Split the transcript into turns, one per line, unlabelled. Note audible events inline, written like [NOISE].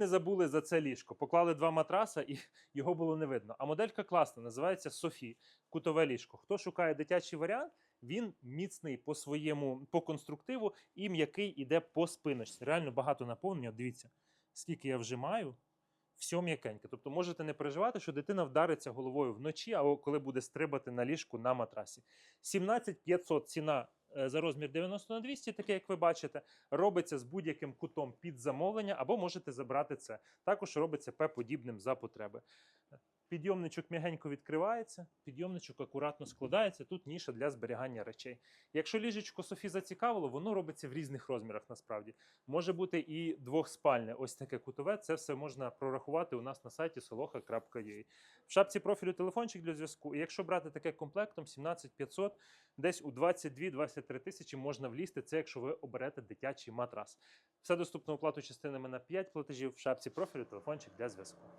Не забули за це ліжко. Поклали два матраса і [LAUGHS] його було не видно. А моделька класна, називається Софі, кутове ліжко. Хто шукає дитячий варіант, він міцний по своєму по конструктиву і м'який іде по спиночці. Реально багато наповнення. Дивіться, скільки я вжимаю. Все м'якеньке. Тобто можете не переживати, що дитина вдариться головою вночі, або коли буде стрибати на ліжку на матрасі. 17 500 ціна за розмір 90 на 200, таке як ви бачите, робиться з будь-яким кутом під замовлення, або можете забрати це. Також робиться П-подібним за потреби. Підйомничок м'ягенько відкривається, підйомничок акуратно складається. Тут ніша для зберігання речей. Якщо ліжечко Софі зацікавило, воно робиться в різних розмірах. Насправді може бути і двохспальне. Ось таке кутове. Це все можна прорахувати у нас на сайті soloha.ua. В шапці профілю телефончик для зв'язку. І якщо брати таке комплектом 17500, десь у 22-23 тисячі можна влізти. Це якщо ви оберете дитячий матрас. Все доступно оплату частинами на 5 платежів в шапці профілю телефончик для зв'язку.